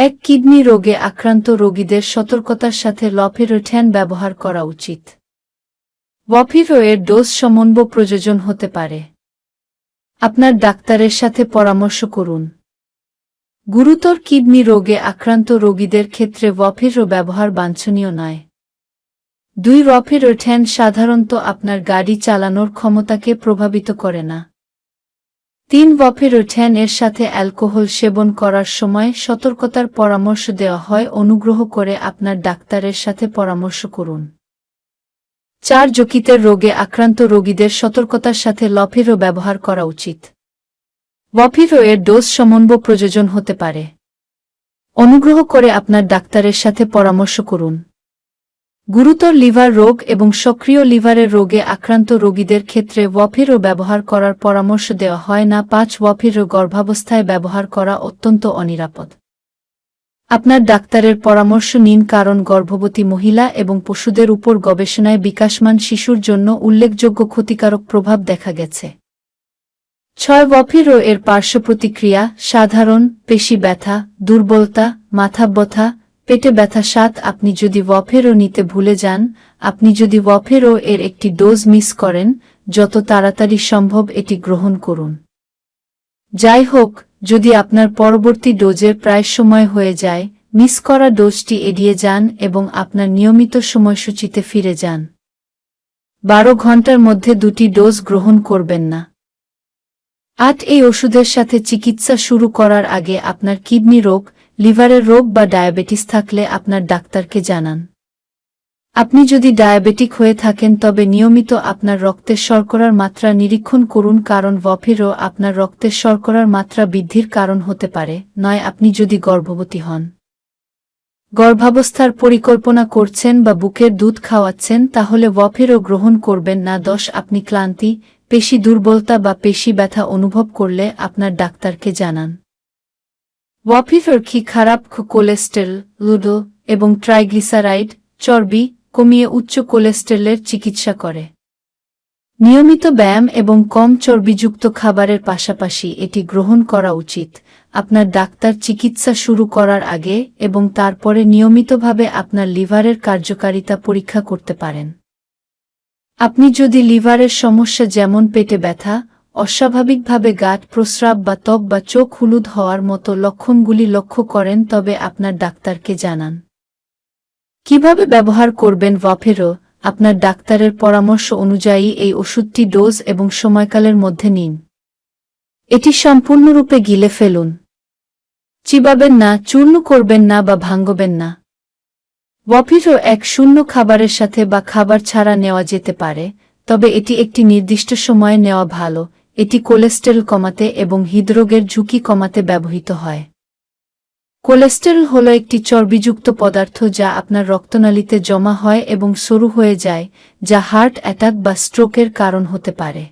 এক কিডনি রোগে আক্রান্ত রোগীদের সতর্কতার সাথে লফেরোঠ্যান ব্যবহার করা উচিত। ওয়ফিরো এর ডোজ সমন্ব প্রয়োজন হতে পারে। আপনার ডাক্তারের সাথে পরামর্শ করুন। গুরুতর কিডনি রোগে আক্রান্ত রোগীদের ক্ষেত্রে ওয়ফিরো ব্যবহার বাঞ্ছনীয় নয়। দুই রফেরোঠ্যান সাধারণত আপনার গাড়ি চালানোর ক্ষমতাকে প্রভাবিত করে না। তিন বফেরোঠ্যান এর সাথে অ্যালকোহল সেবন করার সময় সতর্কতার পরামর্শ দেওয়া হয়, অনুগ্রহ করে আপনার ডাক্তারের সাথে পরামর্শ করুন। চার যকৃতের রোগে আক্রান্ত রোগীদের সতর্কতার সাথে লফেরো ব্যবহার করা উচিত। ওয়ফিরো এর ডোজ সমন্ব প্রয়োজন হতে পারে। অনুগ্রহ করে আপনার ডাক্তারের সাথে পরামর্শ করুন। গুরুতর লিভার রোগ এবং সক্রিয় লিভারের রোগে আক্রান্ত রোগীদের ক্ষেত্রে ওয়ফিরো ব্যবহার করার পরামর্শ দেওয়া হয় না। পাঁচ ওয়ফিরো গর্ভাবস্থায় ব্যবহার করা অত্যন্ত অনিরাপদ। আপনার ডাক্তারের পরামর্শ নিন, কারণ গর্ভবতী মহিলা এবং পশুদের উপর গবেষণায় বিকাশমান শিশুর জন্য উল্লেখযোগ্য ক্ষতিকারক প্রভাব দেখা গেছে। ছয় ওয়ফিরো এর পার্শ্ব প্রতিক্রিয়া সাধারণ, পেশি ব্যথা, দুর্বলতা, মাথা ব্যথা পেটে ব্যথা সাত, আপনি যদি ওয়ফেরো নিতে ভুলে যান, আপনি যদি ওয়ফেরো এর একটি ডোজ মিস করেন, যত তাড়াতাড়ি সম্ভব এটি গ্রহণ করুন। যাই হোক, যদি আপনার পরবর্তী ডোজের প্রায় সময় হয়ে যায়, মিস করা ডোজটি এড়িয়ে যান এবং আপনার নিয়মিত সময়সূচিতে ফিরে যান। বারো ঘণ্টার মধ্যে দুটি ডোজ গ্রহণ করবেন না। আট, এই ওষুধের সাথে চিকিৎসা শুরু করার আগে আপনার কিডনি রোগ লিভারের রোগ বা ডায়াবেটিস থাকলে আপনার ডাক্তারকে জানান। আপনি যদি ডায়াবেটিক হয়ে থাকেন, তবে নিয়মিত আপনার রক্তের শর্করার মাত্রা নিরীক্ষণ করুন, কারণ ওয়ফিরও আপনার রক্তের শর্করার মাত্রা বৃদ্ধির কারণ হতে পারে, নয় আপনি যদি গর্ভবতী হন। গর্ভাবস্থার পরিকল্পনা করছেন বা বুকের দুধ খাওয়াচ্ছেন, তাহলে ওয়ফিরও গ্রহণ করবেন না। দশ, আপনি ক্লান্তি, পেশি দুর্বলতা বা পেশি ব্যথা অনুভব করলে আপনার ডাক্তারকে জানান। ওয়াফিফার কি খারাপ কোলেস্টেরল, লুডো এবং ট্রাইগ্লিসারাইড চর্বি কমিয়ে উচ্চ কোলেস্টেরলের চিকিৎসা করে। নিয়মিত ব্যায়াম এবং কম চর্বিযুক্ত খাবারের পাশাপাশি এটি গ্রহণ করা উচিত। আপনার ডাক্তার চিকিৎসা শুরু করার আগে এবং তারপরে নিয়মিতভাবে আপনার লিভারের কার্যকারিতা পরীক্ষা করতে পারেন। আপনি যদি লিভারের সমস্যা যেমন পেটে ব্যথা অস্বাভাবিকভাবে গাঁট প্রস্রাব বা ত্বক বা চোখ হলুদ হওয়ার মতো লক্ষণগুলি লক্ষ্য করেন, তবে আপনার ডাক্তারকে জানান। কীভাবে ব্যবহার করবেন ওয়াফেরো আপনার ডাক্তারের পরামর্শ অনুযায়ী এই ওষুধটি ডোজ এবং সময়কালের মধ্যে নিন। এটি সম্পূর্ণরূপে গিলে ফেলুন। চিবাবেন না, চূর্ণ করবেন না বা ভাঙ্গবেন না। ওয়াফিরো এক শূন্য খাবারের সাথে বা খাবার ছাড়া নেওয়া যেতে পারে, তবে এটি একটি নির্দিষ্ট সময়ে নেওয়া ভালো এটি কোলেস্টেরল কমাতে এবং হৃদরোগের ঝুঁকি কমাতে ব্যবহৃত হয়। কোলেস্টেরল হল একটি চর্বিযুক্ত পদার্থ যা আপনার রক্তনালীতে জমা হয় এবং সরু হয়ে যায়, যা হার্ট অ্যাটাক বা স্ট্রোকের কারণ হতে পারে।